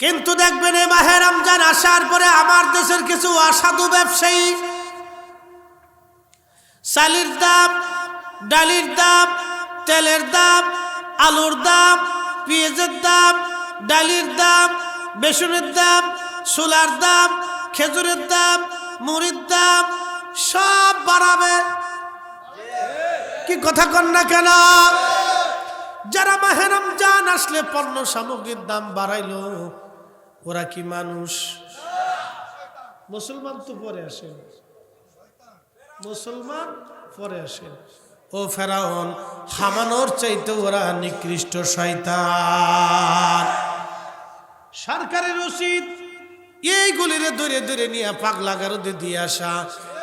কিন্তু দেখবেন এই মাহে রমজান আসার পরে আমার দেশের কিছু অসাধু ব্যবসায়ী, চালির দাম, ডালির দাম, তেলের দাম, আলুর দাম, পেঁয়াজের দাম, ডালির দাম, বেসনের দাম, সোলার দাম, খেজুরের দাম, মুড়ির দাম, সব বাড়াবে। কি কথা কন না কেন? যারা মাহে রমজান আসলে পণ্য সামগ্রীর দাম বাড়াইলো ওরা কি মানুষ? মুসলমান তো পরে আসেন মুসলমান পরে আসেন ও ফেরাউন, হামানোর চাইতে ওরা নিকৃষ্ট শয়তান। সরকারের উচিত এইগুলিরে দূরে দূরে নিয়ে পাগলা গারদে দিয়ে আসা।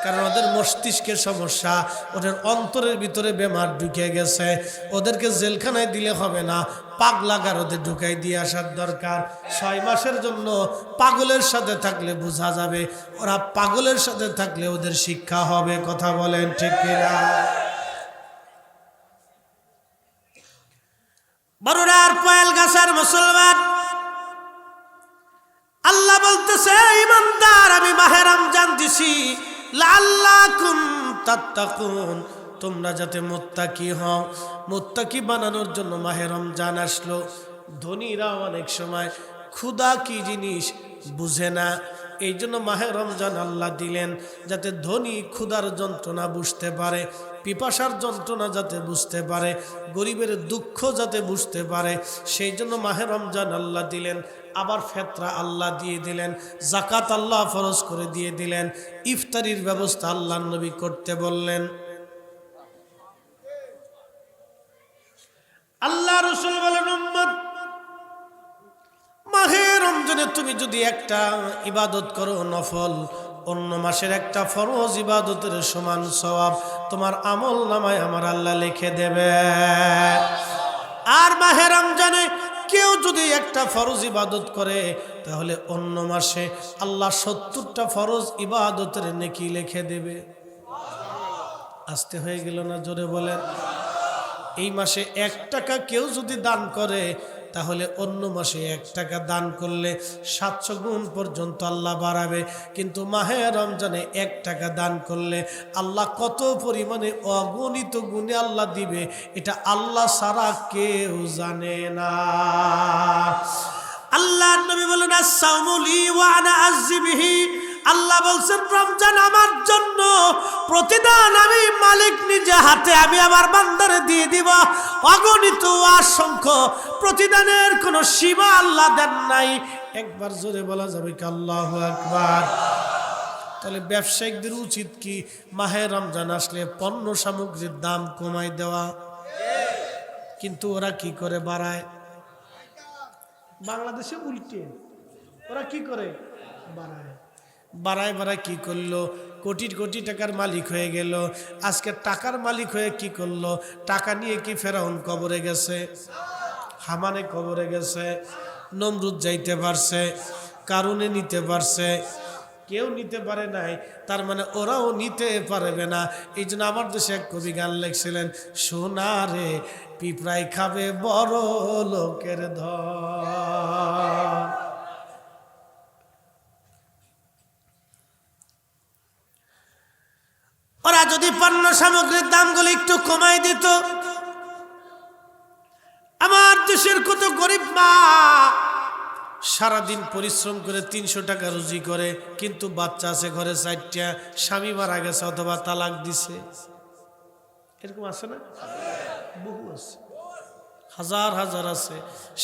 কারণ ওদের মস্তিষ্কের সমস্যা, ওদের অন্তরের ভিতরে বেমার ঢুকে গেছে। ওদেরকে জেলখানায় দিলে হবে না, পাগলা গারদে ঢুকাই দিয়ে আসার দরকার। ছয় মাসের জন্য পাগলের সাথে থাকলে বোঝা যাবে, ওরা পাগলের সাথে থাকলে ওদের শিক্ষা হবে, কথা বলেন ঠিক কিনা? মুসলমান। আল্লাহ বলতেছে, ইমানদার, আমি মাহেরাম রমজান দিছি। লাল্লাকুম তোমরা যাতে মোত্তাকি হও। মোত্তাকি বানানোর জন্য মাহে রমজান আসলো। ধনীরা অনেক সময় ক্ষুদা কি জিনিস বুঝে না। এই জন্য মাহে রমজান আল্লাহ দিলেন, যাতে ধনী ক্ষুধার যন্ত্রণা বুঝতে পারে, পিপাসার যন্ত্রণা যাতে বুঝতে পারে, গরিবের দুঃখ যাতে বুঝতে পারে। সেই জন্য মাহে রমজান আল্লাহ দিলেন আবার ফেতরা আল্লাহ দিয়ে দিলেন জাকাত আল্লাহ ফরজ করে দিয়ে দিলেন, ইফতারির ব্যবস্থা আল্লাহ নবী করতে বললেন। আল্লাহ রসুল বলেন মাহে রমজানে তুমি যদি একটা ইবাদত করো নফল, অন্য মাসের একটা ফরজ ইবাদতের সমান সওয়াব, তোমার আমল নামায় আমার আল্লাহ লিখে দেবে। আর মাহে রমজানে কেউ যদি একটা ফরজ ইবাদত করে, তাহলে অন্য মাসে আল্লাহ সত্তরটা ফরজ ইবাদতের নেকি লিখে দেবে। আসতে হয়ে গেল না? জোরে বলেন। এই মাসে এক টাকা কেউ যদি দান করে তাহলে অন্য মাসে এক টাকা দান করলে সাতশো গুণ পর্যন্ত আল্লাহ বাড়াবে। কিন্তু মাহে রমজানে এক টাকা দান করলে আল্লাহ কত পরিমাণে অগণিত গুণে আল্লাহ দিবে, এটা আল্লাহ সারা কেউ জানে না। আল্লাহ নবী বলেন আসামুলি ওয়ানা আজিবিহি আল্লাহ বলছেন, রমজান আমার জন্য। প্রতিদান আমি মালিক নিজে হাতে, আমি আমার বান্দারে দিয়ে দিব। অগণিত অসংখ্য প্রতিদানের কোনো সীমা আল্লাহ দেন নাই। একবার জোরে বলা যাবে কি আল্লাহ একবার তাহলে ব্যবসায়িকদের উচিত কি মাহে রমজান আসলে পণ্য সামগ্রীর দাম কমাই দেওয়া? কিন্তু ওরা কি করে বাড়ায়? বাংলাদেশে উল্টে। ওরা কি করে? বাড়ায়। বাড়ায় বাড়ায় কি করল? কোটি কোটি টাকার মালিক হয়ে গেল। আজকে টাকার মালিক হয়ে কি করল? টাকা নিয়ে কি ফেরাউন কবরে গেছে? হামানে কবরে গেছে। নমরুদ যাইতে পারছে কারণে নিতে পারছে। কেউ নিতে পারে নাই, তার মানে ওরাও নিতে পারবে না। এই জন্য আমার দেশে এক কবি গান লিখছিলেন সোনারে পিঁপড়াই খাবে বড় লোকের ধন ওরা যদি পণ্য সামগ্রীর দামগুলো একটু কমাই দিত। আমার দেশের কত গরিব মা সারাদিন পরিশ্রম করে তিনশো টাকা রুজি করে, কিন্তু বাচ্চা আছে ঘরে চারটা, স্বামী মারা গেছে অথবা তালাক দিছে। এরকম আছে না? বহু আছে। হাজার হাজার আছে।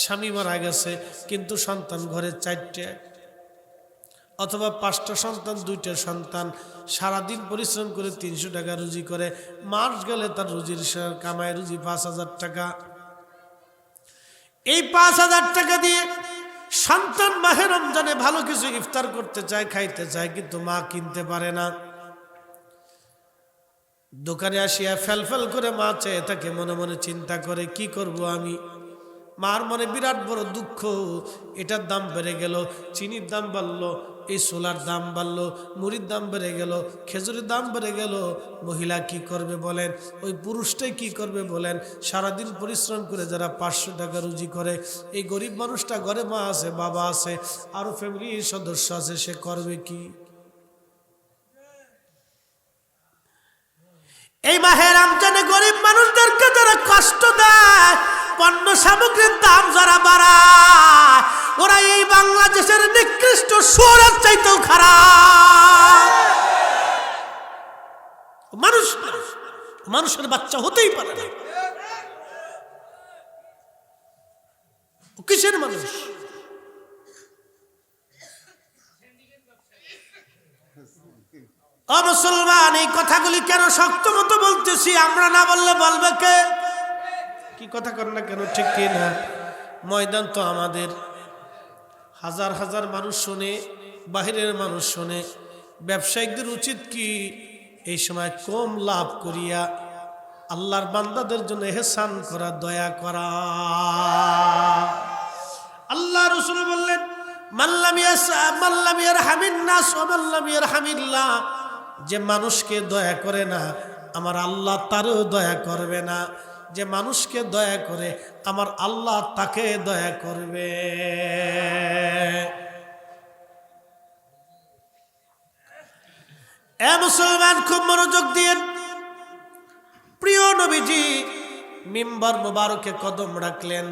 স্বামী মারা গেছে, কিন্তু সন্তান ঘরে চারটে। অথবা পাঁচটা সন্তান, দুইটা সন্তান, সারাদিন পরিশ্রম করে তিনশো টাকা রুজি করে, মাস গেলে তার রুজির কামায় রুজি পাঁচ হাজার টাকা। এই পাঁচ হাজার টাকা দিয়ে সন্তান মাহে রমজানে ভালো কিছু ইফতার করতে চায়, খাইতে চায়, কিন্তু মা কিনতে পারে না। দোকানে আসিয়া ফেল ফেল করে মা চেয়ে তাকে মনে মনে চিন্তা করে, কি করব আমি? মার মনে বিরাট বড় দুঃখ। এটার দাম বেড়ে গেল, চিনির দাম বাড়লো এই সোলার দাম বাড়লো, মুড়ির দাম বেড়ে গেল, খেজুরের দাম বেড়ে গেল, মহিলা কি করবে বলেন? ওই পুরুষটাই কি করবে বলেন? সারাদিন পরিশ্রম করে যারা পাঁচশো টাকা রুজি করে, এই গরিব মানুষটা ঘরে মা আছে, বাবা আছে আরও ফ্যামিলির সদস্য আছে, সে করবে কি? এই মাহে রমজানে গরিব মানুষদেরকে যারা কষ্ট দেয়, পণ্য সামগ্রীর দাম যারা বাড়ায় নিকৃষ্ট সুরের চাইতেও খারাপ। মানুষ মানুষের বাচ্চা হতেই পারে না। কিসের মানুষ? মুসলমান, এই কথাগুলি কেন শক্ত মতো বলতেছি? আমরা না বললে বলবে কে? কি কথা কর না কেন, ঠিক কি না? ময়দান তো আমাদের। হাজার হাজার মানুষ শোনে, বাহিরের মানুষ শোনে। ব্যবসায়িকদের উচিত কি? এই সময় কম লাভ করিয়া আল্লাহর বান্দাদের জন্য এহসান করা, দয়া করা। আল্লাহ রসুল বললেন যে মানুষকে দয়া করে না, আমার আল্লাহ তারও দয়া করবে না। যে মানুষকে দয়া করে আমার আল্লাহ তাকে দয়া করবে। এ মুসলমান, খুব মনোযোগ দিয়ে প্রিয় নবীজি মিম্বর মোবারকে কদম রাখলেন।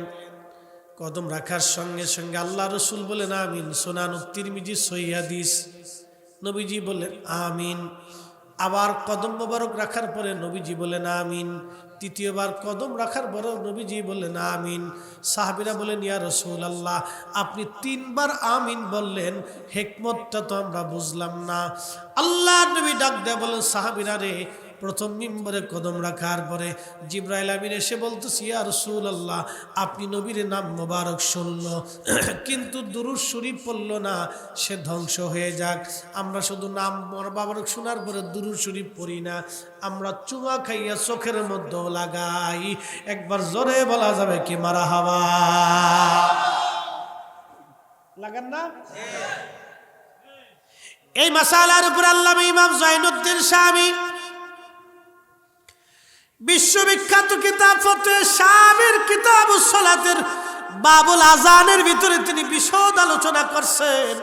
কদম রাখার সঙ্গে সঙ্গে আল্লাহ রসুল বলেন, আমিন। সোনান তিরমিজি সৈয়াদিস নবীজি বলেন আমিন। আবার কদম মোবারক রাখার পরে নবীজি বলেন, আমিন। তৃতীয়বার কদম রাখার পরেও নবীজি বললেন, আমিন। সাহাবিরা বলেন ইয়া রসুল আল্লাহ আপনি তিনবার আমিন বললেন, হেকমতটা তো আমরা বুঝলাম না। আল্লাহ নবী ডাক দেয়া বলেন সাহাবিরা রে প্রথম মিম্বরে কদম রাখার পরে জিব্রাইল আমিন এসে বলতেছি, ইয়া রসুল আল্লাহ আপনি নবীর নাম মোবারক শুনল। কিন্তু দুরুদ শরীফ পড়ল না, সে ধ্বংস হয়ে যাক। আমরা শুধু নাম মোবারক শোনার পরে দুরুদ শরীফ পড়ি না, আমরা চুমা খাইয়া চোখের মধ্যেও লাগাই। একবার জোরে বলা যাবে কি মারা হাওয়া? লাগান না? এই মাসালার উপর আল্লাহ ইমাম জৈনুদ্দিন স্বামী বিশ্ববিখ্যাত কিতাব ফতে স্বামীর কিতাব সলাতের বাবুল আজানের ভিতরে তিনি বিশদ আলোচনা করছেন।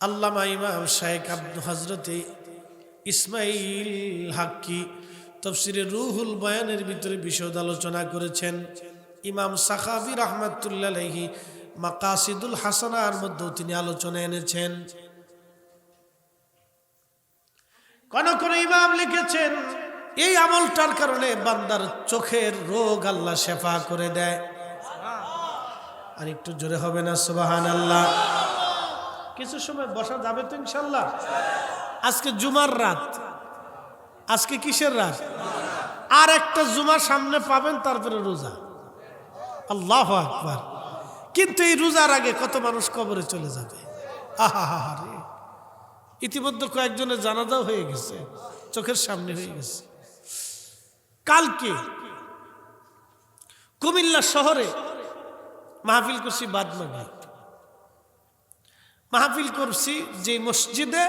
আল্লামা ইমাম শাহেক আব্দুল হজরতে ইসমাইল হাক্কি তফসিরে রুহুল বয়ানের ভিতরে বিশদ আলোচনা করেছেন। ইমাম সাখাবি রহমতুল্লাহি মাকাসিদুল হাসানার মধ্যেও তিনি আলোচনা এনেছেন। কোন কোন ইমাম লিখেছেন, এই আমলটার কারণে বান্দার চোখের রোগ আল্লাহ শেফা করে দেয়। আর একটু জোরে হবে না সুবাহান আল্লাহ কিছু সময় বসা যাবে তো ইনশাল্লাহ আজকে জুমার রাত। আজকে কিসের রাত? আর একটা জুমা সামনে পাবেন, তারপরে রোজা। আল্লাহ আকবার। কিন্তু এই রোজার আগে কত মানুষ কবরে চলে যাবে? আহা হা ইতিমধ্যে কয়েকজনের জানাজাও হয়ে গেছে, চোখের সামনে হয়ে গেছে। কালকে কুমিল্লা শহরে মাহফিল করছি বাদ মাগরিব মাহফিল করছি যে মসজিদে,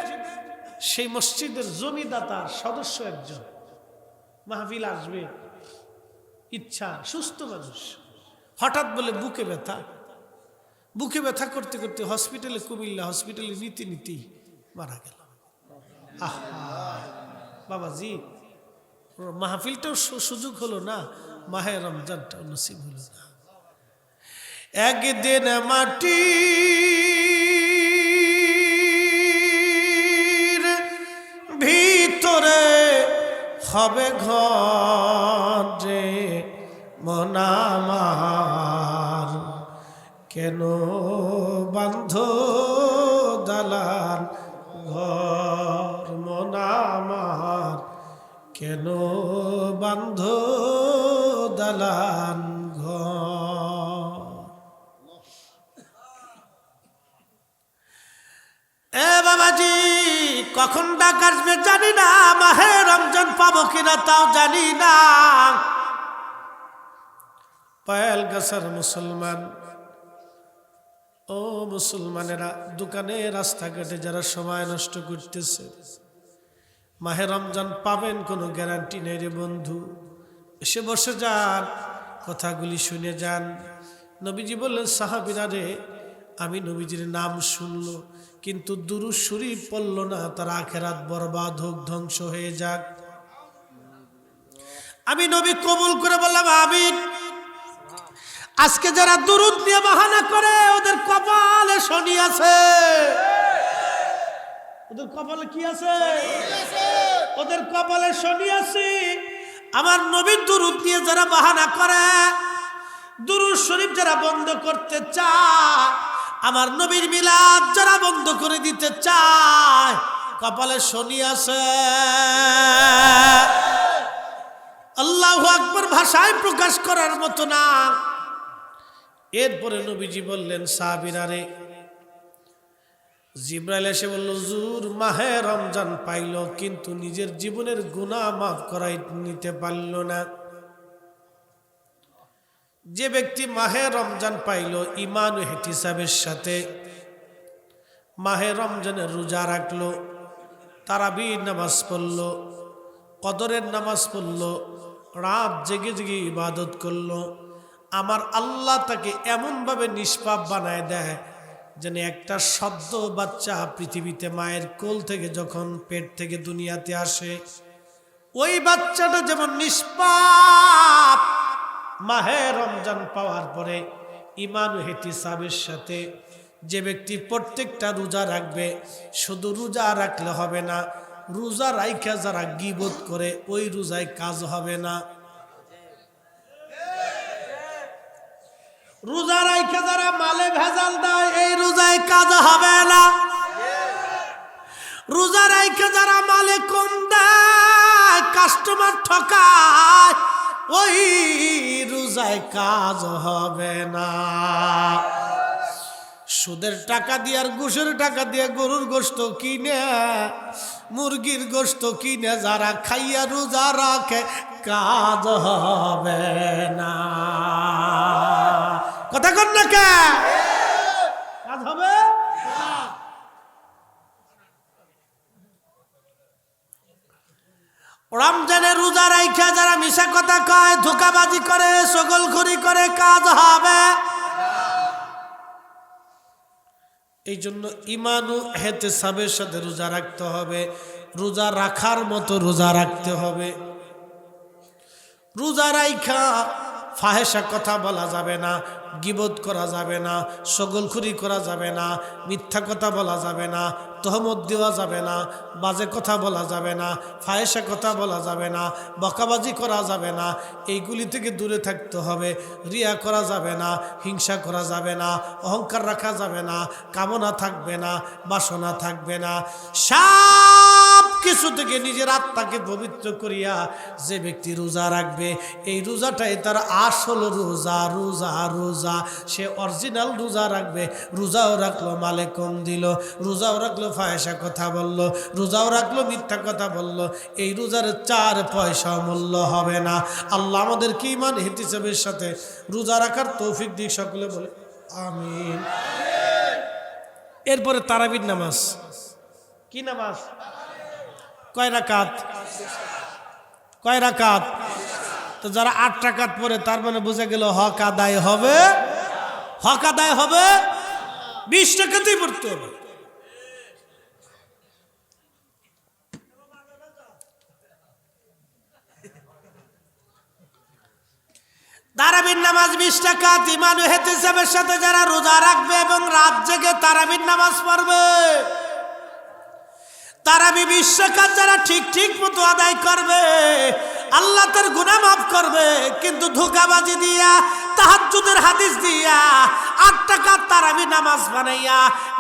সেই মসজিদের জমিদাতার সদস্য একজন। মাহফিল আসবে, ইচ্ছা, সুস্থ মানুষ। হঠাৎ বলে বুকে ব্যথা। বুকে ব্যথা করতে করতে হসপিটালে, কুমিল্লা হসপিটালে নিতে নিতেই মারা গেল। বাবাজি, মাহফিলটাও সুযোগ হলো না, মাহে রমজানটাও নসিব হলো না। একদিন মাটি ভিতরে হবে ঘরে মনামার। কেন বান্ধ দালান কেন বান্ধ দালান এ বাবাজি, কখন ডাক আসবে জানি না, মাহে রমজান পাবো কিনা তাও জানি না। পায়াল গাছার মুসলমান, ও মুসলমানেরা, দোকানে রাস্তাঘাটে যারা সময় নষ্ট করতেছে মাহে রমজান পাবেন, কোনো গ্যারান্টি নেই রে বন্ধু। এসে বসে যান, কথাগুলি শুনে যান। নবীজি বললেন, সাহাবিরা রে, আমি নবীজির নাম শুনল, কিন্তু দুরু শরীফ পড়ল না, তার আখেরাত বরবাদ হোক, ধ্বংস হয়ে যাক। আমি নবী কবুল করে বললাম আমি আজকে যারা দুরুদ নিয়ে বাহানা করে, ওদের কপালে শনি আছে। ওদের কপালে কি আছে? ওদের কপালে শনি আছে। আমার নবীর দুরুদ নিয়ে যারা বাহানা করে দুরুদ শরীফ যারা বন্ধ করতে চায় আমার নবীর মিলাদ যারা বন্ধ করে দিতে চায় কপালে শনি আছে। আল্লাহ আকবর ভাষায় প্রকাশ করার মতো না। এরপরে নবীজি বললেন সাহাবিরারে জিব্রাইল এসে বলল জুর মাহে রমজান পাইল, কিন্তু নিজের জীবনের গুনাহ মাফ করাই নিতে পারল না। যে ব্যক্তি মাহে রমজান পাইল ইমান হেটিসাবের সাথে মাহে রমজানের রোজা রাখল, তারাবির নামাজ পড়ল, কদরের নামাজ পড়ল, রাত জেগে জেগে ইবাদত করল। আমার আল্লাহ তাকে এমনভাবে নিষ্পাপ বানায় দেয় যেন একটা শব্দ বাচ্চা পৃথিবীতে মায়ের কোল থেকে যখন পেট থেকে দুনিয়াতে আসে, ওই বাচ্চাটা যেমন নিষ্পাপ। মাহে রমজান পাওয়ার পরে ইমান হেতি সাবের সাথে যে ব্যক্তি প্রত্যেকটা রোজা রাখবে, শুধু রোজা রাখলে হবে না, রোজা রাইখা যারা গিবোধ করে, ওই রোজায় কাজ হবে না। রোজা রাইখে যারা মালে ভেজাল দেয়, এই রোজায় কাজ হবে না। রোজা রাইখে যারা মালে কম দেয় কাস্টমার ঠকায়, ওই রোজায় কাজ হবে না। সুদের টাকা দিয়ে আর ঘুষের টাকা দিয়ে গরুর গোস্ত কিনে, মুরগির গোস্ত কিনে, যারা খাইয়া রোজা রাখে, কাজ হবে না। কথা কন না কাজ হবে? রমজানের রোজা রাইখা যারা মিশা কথা কয় ধোকাবাজি করে সগলখড়ি করে কাজ হবে। এই জন্য ইমানু হেতে সাবের সাথে রোজা রাখতে হবে। রোজা রাখার মতো রোজা রাখতে হবে। রোজা রাইখা ফাহেসা কথা বলা যাবে না গিবোধ করা যাবে না সগলখুরি করা যাবে না মিথ্যা কথা বলা যাবে না তহমত দেওয়া যাবে না বাজে কথা বলা যাবে না ফায়েসা কথা বলা যাবে না বকাবাজি করা যাবে না এইগুলি থেকে দূরে থাকতে হবে রিয়া করা যাবে না হিংসা করা যাবে না অহংকার রাখা যাবে না কামনা থাকবে না বাসনা থাকবে না সব কিছু থেকে নিজের আত্মাকে পবিত্র করিয়া যে ব্যক্তি রোজা রাখবে, এই রোজাটাই তার আসল রোজা রোজা রোজা। সে অরিজিনাল রোজা রাখবে। রোজাও রাখল, মালে কম দিল। রোজাও রাখল ফায়সা কথা বলল। রোজাও রাখল, মিথ্যা কথা বলল। এই রোজার চার পয়সা মূল্য হবে না। আল্লাহ আমাদের কি ইমান হিতিসেবের সাথে রোজা রাখার তৌফিক দিক সকলে বলে, আমিন। এরপরে তারাবির নামাজ। কি নামাজ? কয় রাকাত? কয় রাকাত? তো যারা আট রাকাত পরে তার মানে গেল হক আদায় হবে। হক আদায় হবে। বিশ টাকাতেই পড়তে হবে। নামাজ বিশ টাকা ইমানু হেতিসেবের সাথে যারা রোজা রাখবে এবং রাত জেগে তারাবির নামাজ পড়বে। তারাবি বিশ্বকাত যারা ঠিক ঠিক মতো আদায় করবে, আল্লাহ তার গুণা মাফ করবে, কিন্তু ধোকাবাজি দিয়া তাহাজুদের হাদিস দিয়া, আট টাকা তারাবি নামাজ বানাইয়া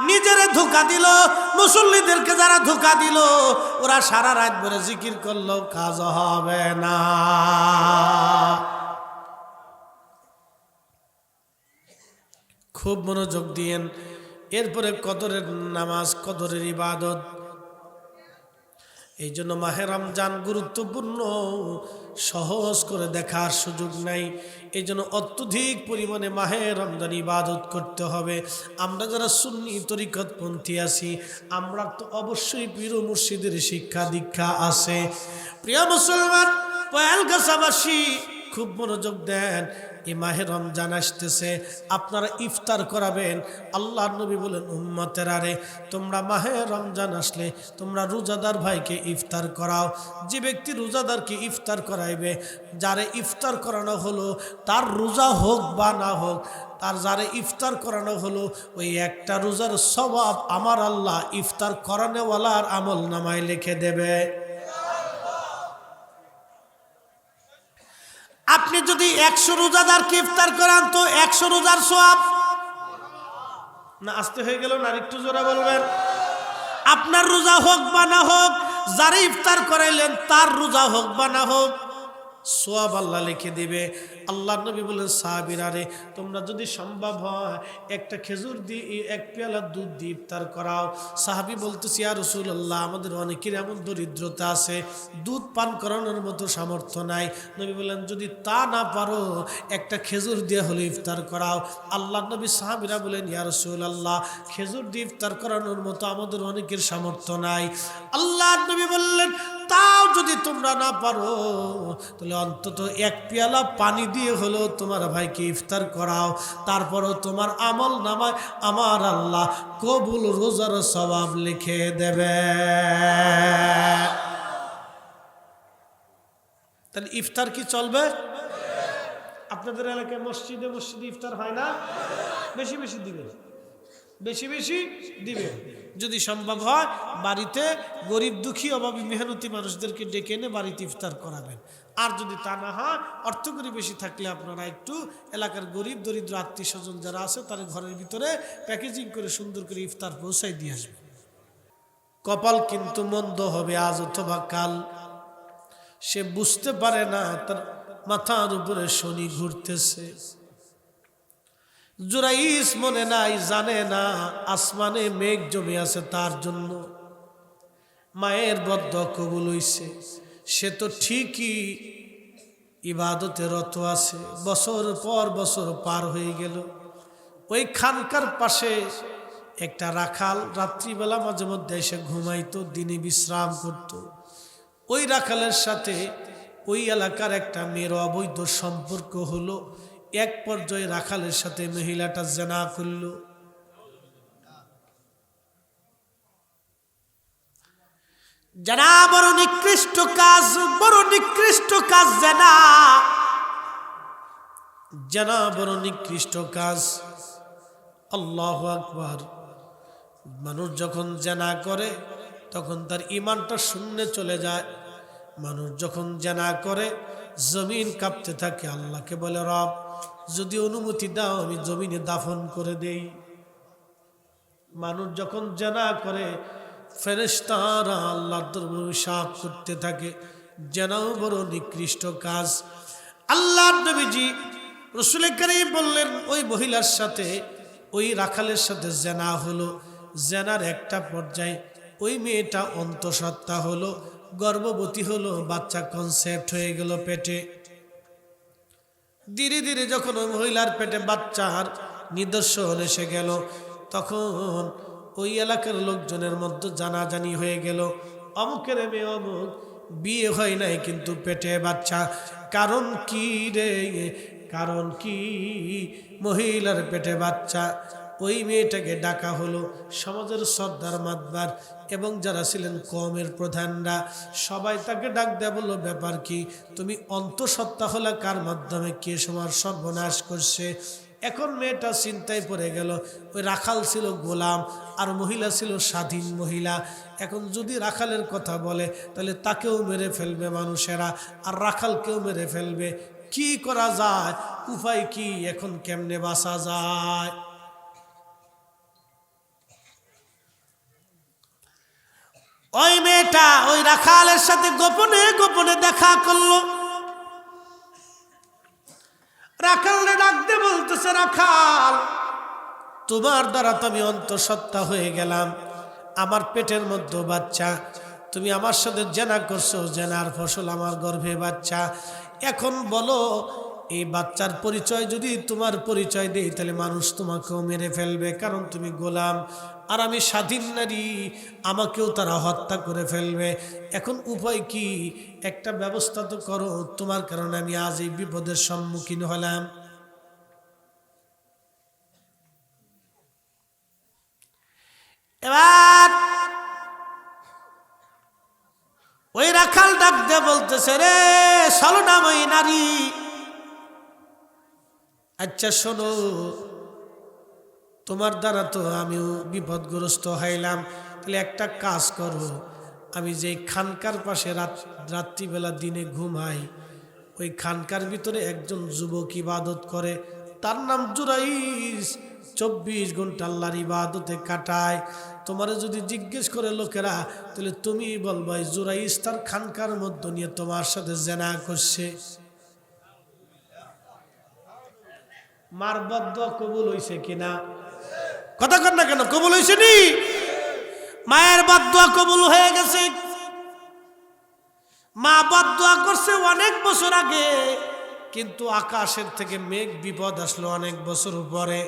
নিজেরে ধোকা দিল, মুসল্লিদেরকে যারা ধোকা দিল, ওরা সারা রাত ভরে জিকির করল কাজ হবে না। খুব মনোযোগ দিয়েন, এরপরে কদরের নামাজ, কদরের ইবাদত এই জন্য মাহে রমজান গুরুত্বপূর্ণ, সহজ করে দেখার সুযোগ নাই। এই জন্য অত্যধিক পরিমাণে মাহে রমজান ইবাদত করতে হবে। আমরা যারা সুন্নি তরিকতপন্থী আছি, আমরা তো অবশ্যই পীর মুর্শিদের শিক্ষা দীক্ষা আছে। প্রিয় মুসলমান পয়াল গাছাবাসী খুব মনোযোগ দেন। এই মাহে রমজান আসতেছে, আপনারা ইফতার করাবেন। আল্লাহ নবী বলেন, উম্মতের আরে, তোমরা মাহে রমজান আসলে তোমরা রোজাদার ভাইকে ইফতার করাও। যে ব্যক্তি রোজাদারকে ইফতার করাইবে, যারে ইফতার করানো হলো, তার রোজা হোক বা না হোক, তার যারে ইফতার করানো হলো, ওই একটা রোজার স্বভাব আমার আল্লাহ ইফতার করানোওয়ালার আমল নামায় লিখে দেবে। আপনি যদি একশো রোজাদারকে ইফতার করান তো একশো রোজার সব না আসতে হয়ে গেল না একটু জোরে বলবেন। আপনার রোজা হোক বা না হোক যারা ইফতার করাইলেন তার রোজা হোক বা না হোক সোয়াব আল্লাহ লিখে দিবে। আল্লাহ নবী বলেন সাহাবিরারে তোমরা যদি সম্ভব হয়, একটা খেজুর দিয়ে এক পেয়ালা দুধ দিয়ে ইফতার করাও। সাহাবি বলতেছি আর রসুল আল্লাহ আমাদের অনেকের এমন দরিদ্রতা আছে, দুধ পান করানোর মতো সামর্থ্য নাই। নবী বললেন, যদি তা না পারো, একটা খেজুর দিয়ে হলে ইফতার করাও। আল্লাহ নবী সাহাবিরা বলেন ইয়া রসুল আল্লাহ খেজুর দিয়ে ইফতার করানোর মতো আমাদের অনেকের সামর্থ্য নাই। আল্লাহ নবী বললেন তাও যদি তোমরা না পারো, তাহলে অন্তত এক পেয়ালা পানি দিয়ে হলেও তোমার ভাইকে ইফতার করাও। তারপরও তোমার আমল নামায় আমার আল্লাহ কবুল রোজার স্বভাব লিখে দেবে। তাহলে ইফতার কি চলবে? আপনাদের এলাকায় মসজিদে মসজিদে ইফতার হয় না? বেশি বেশি দিবে বেশি বেশি দিবে যদি সম্ভব হয়, বাড়িতে গরিব দুঃখী অভাবী মেহনতি মানুষদেরকে ডেকে এনে বাড়িতে ইফতার করাবেন। আর যদি তা না হয় অর্থ করে বেশি থাকলে আপনারা একটু এলাকার গরিব, দরিদ্র আত্মীয় স্বজন যারা আছে, তাদের ঘরের ভিতরে প্যাকেজিং করে সুন্দর করে ইফতার পৌঁছাই দিয়ে আসবে। কপাল কিন্তু মন্দ হবে আজ অথবা কাল। সে বুঝতে পারে না, তার মাথার উপরে শনি ঘুরতেছে। জুরাইস মনে নাই, জানে না, আসমানে মেঘ জমে আছে তার জন্য। মায়ের বদ্ধ কবুল হইছে, সে তো ঠিকই ইবাদতে রত আছে, বছর পর বছর পার হয়ে গেল। ওই খানকার পাশে একটা রাখাল রাত্রিবেলা মাঝে মধ্যে এসে ঘুমাইতো, দিনে বিশ্রাম করত। ওই রাখালের সাথে ওই এলাকার একটা মেয়ের অবৈধ সম্পর্ক হলো। এক পর্যায়ে রাখালের সাথে মহিলাটা জেনা করল। জানা বড় নিকৃষ্ট কাজ, বড় নিকৃষ্ট কাজ জানা। জানা বড় নিকৃষ্ট কাজ। আল্লাহ আকবার। মানুষ যখন জানা করে, তখন তার ইমানটা শূন্যে চলে যায়। মানুষ যখন জানা করে, জমিন কাঁপতে থাকে, আল্লাহকে বলে, রব, যদি অনুমতি দাও, আমি জমিনে দাফন করে দেই। মানুষ যখন জানা করে ফেরেস্তারা আল্লাহ সাফ করতে থাকে। জানাও বড় নিকৃষ্ট কাজ। আল্লাহ নবীজি রসুল বললেন, ওই মহিলার সাথে, ওই রাখালের সাথে জেনা হলো। জেনার একটা পর্যায়ে ওই মেয়েটা অন্তঃসত্ত্বা হলো। গর্ভবতী হলো, বাচ্চা কনসেপ্ট হয়ে গেল পেটে। ধীরে ধীরে যখন ওই মহিলার পেটে বাচ্চার নিদর্শন এসে গেল, তখন ওই এলাকার লোকজনের মধ্যে জানাজানি হয়ে গেল, অমুকের মেয়ে অমুক, বিয়ে হয় নাই কিন্তু পেটে বাচ্চা। কারণ কি রে? কারণ কি? মহিলার পেটে বাচ্চা। ওই মেয়েটাকে ডাকা হলো সমাজের সর্দার মাতবার এবং যারা ছিলেন কমের প্রধানরা। সবাই তাকে ডাক দেয়া বলল, ব্যাপার কি? তুমি অন্তঃসত্ত্বা হলে কার মাধ্যমে কে সমার সর্বনাশ করছে? এখন মেয়েটা চিন্তায় পড়ে গেল, ওই রাখাল ছিল গোলাম আর মহিলা ছিল স্বাধীন মহিলা। এখন যদি রাখালের কথা বলে, তাহলে তাকেও মেরে ফেলবে মানুষেরা আর রাখালকেও মেরে ফেলবে। কি করা যায়? উপায় কি? এখন কেমনে বাঁচা যায়? ওই মেয়েটা ওই রাখালের সাথে গোপনে গোপনে দেখা করল। রাখালে ডাকতে বলতেছে, রাখাল, তোমার দ্বারা তো আমি অন্তঃসত্ত্বা হয়ে গেলাম। আমার পেটের মধ্যে বাচ্চা। তুমি আমার সাথে জেনা করছ, জেনার ফসল আমার গর্ভে বাচ্চা। এখন বলো, এই বাচ্চার পরিচয় যদি তোমার পরিচয় দেই, তাহলে মানুষ তোমাকেও মেরে ফেলবে, কারণ তুমি গোলাম। আর আমি স্বাধীন নারী, আমাকেও তারা হত্যা করে ফেলবে। এখন উপায় কি? একটা ব্যবস্থা তো করো, তোমার কারণে আমি আজ এই বিপদের সম্মুখীন হলাম। এবার ওই রাখাল ডাক দিয়ে বলতেছে, রে সলনাময়ী নারী আচ্ছা শোনো তোমার দ্বারা তো আমিও বিপদগ্রস্ত হইলাম। তাহলে একটা কাজ করো, আমি যে খানকার পাশে রাত, রাত্রিবেলা দিনে ঘুমাই, ওই খানকার ভিতরে একজন যুবক ইবাদত করে, তার নাম জুরাইস চব্বিশ ঘণ্টা আল্লাহর ইবাদতে কাটায়। তোমারে যদি জিজ্ঞেস করে লোকেরা, তাহলে তুমি বলবা, এই জুরাইস তার খানকার মধ্য নিয়ে তোমার সাথে জেনা করছে। মার বদ্ধ কবুল হইছে কিনা? কথা কর না কেন? কবুল হয়েছে নি? মায়ের বদুয়া কবুল হয়ে গেছে। মা বদুয়া করছে অনেক বছর আগে, কিন্তু আকাশের থেকে মেঘ বিপদ আসলো অনেক বছর পরে।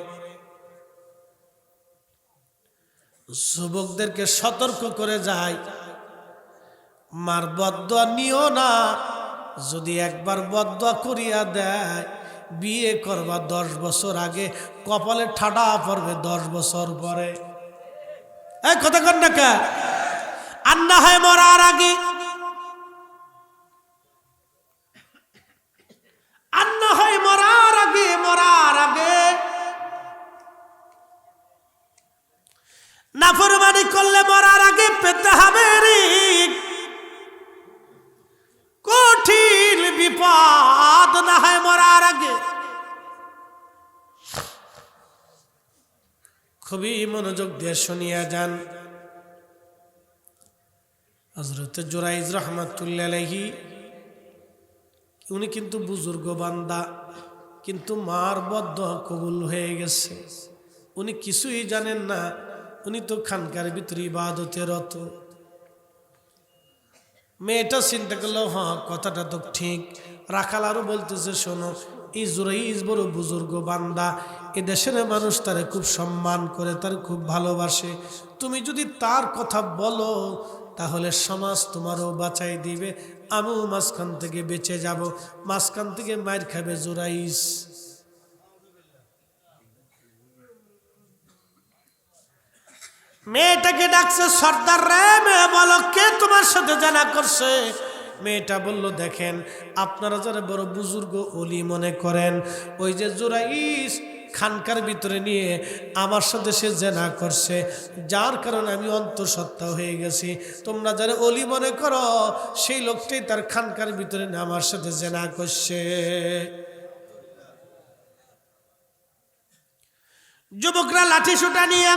যুবকদেরকে সতর্ক করে যায়। মার বদুয়া নিও না, যদি একবার বদুয়া করিয়া দেয় বিয়ে করবা দশ বছর আগে কপালে ঠাডা পড়বে দশ বছর পরে। কথা কর না কা? হয় মরার আগে। আর না হয় মরার আগে মরার আগে। নাফরমানি করলে মরার আগে পেতে হবে কঠিন বিপদ, না হয় মরার আগে খুবই মনোযোগ দিয়ে শুনিয়া যান। হজরত জোরাইজ রহমাতুল্লাহি উনি কিন্তু বুজুর্গ বান্দা, কিন্তু মার বদ্ধ কবুল হয়ে গেছে। উনি কিছুই জানেন না, উনি তো খানকার ভিতরে ইবাদতে রত। মেয়েটা চিন্তা করল হ্যাঁ কথাটা তো ঠিক। রাখাল আরও বলতেছে, শোনো, এই জুরাইজ বড় বুজুর্গ বান্দা এ দেশের মানুষ তারে খুব সম্মান করে, তার খুব ভালোবাসে। তুমি যদি তার কথা বলো, তাহলে সমাজ তোমারও বাঁচাই দিবে। আমিও মাঝখান থেকে বেঁচে যাব। মাঝখান থেকে মায়ের খাবে জোরাইস মেয়েটাকে ডাকছে, সর্দার রে, মেয়ে বলো, কে তোমার সাথে জানা করছে? মেয়েটা বলল, দেখেন, আপনারা যারা বড় বুজুর্গ অলি মনে করেন, ওই যে জোরাইস খানকার ভিতরে নিয়ে আমার সাথে সে জেনা করছে। যার কারণে আমি অন্তঃসত্ত্বা হয়ে গেছি। তোমরা যারা অলি মনে করো, সেই লোকটাই তার খানকার ভিতরে নিয়ে আমার সাথে জেনা করছে। যুবকরা লাঠি সুটা নিয়ে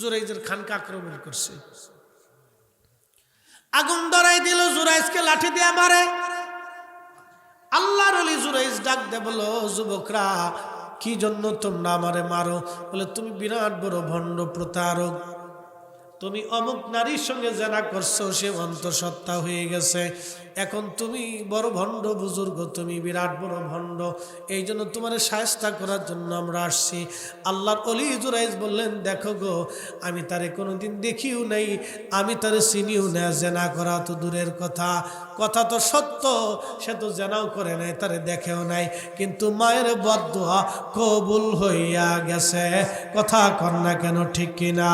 জুরাইজের খানকে আক্রমণ করছে। আগুন ধরাই দিল, জুরাইজকে লাঠি দিয়ে মারে। আল্লাহর জুরাইস ডাক দে বলো, যুবকরা, কি জন্য তোমরা আমারে মারো? বলে, তুমি বিরাট বড় ভণ্ড প্রতারক। তুমি অমুক নারীর সঙ্গে যারা করছ, সে অন্তঃসত্ত্বা হয়ে গেছে। এখন তুমি বড় ভণ্ড, বুজুর্গ, তুমি বিরাট বড় ভণ্ড। এই জন্য তোমার সায়স্তা করার জন্য আমরা আসছি। আল্লাহর অলি জুরাইজ বললেন, দেখো গো, আমি তারে কোনোদিন দেখিও নাই, আমি তারে চিনিও না, জেনা করা তো দূরের কথা। কথা তো সত্য, সে তো জেনাও করে নাই, তারে দেখেও নাই। কিন্তু মায়ের বদুয়া কবুল হইয়া গেছে। কথা কর না কেন, ঠিক কিনা?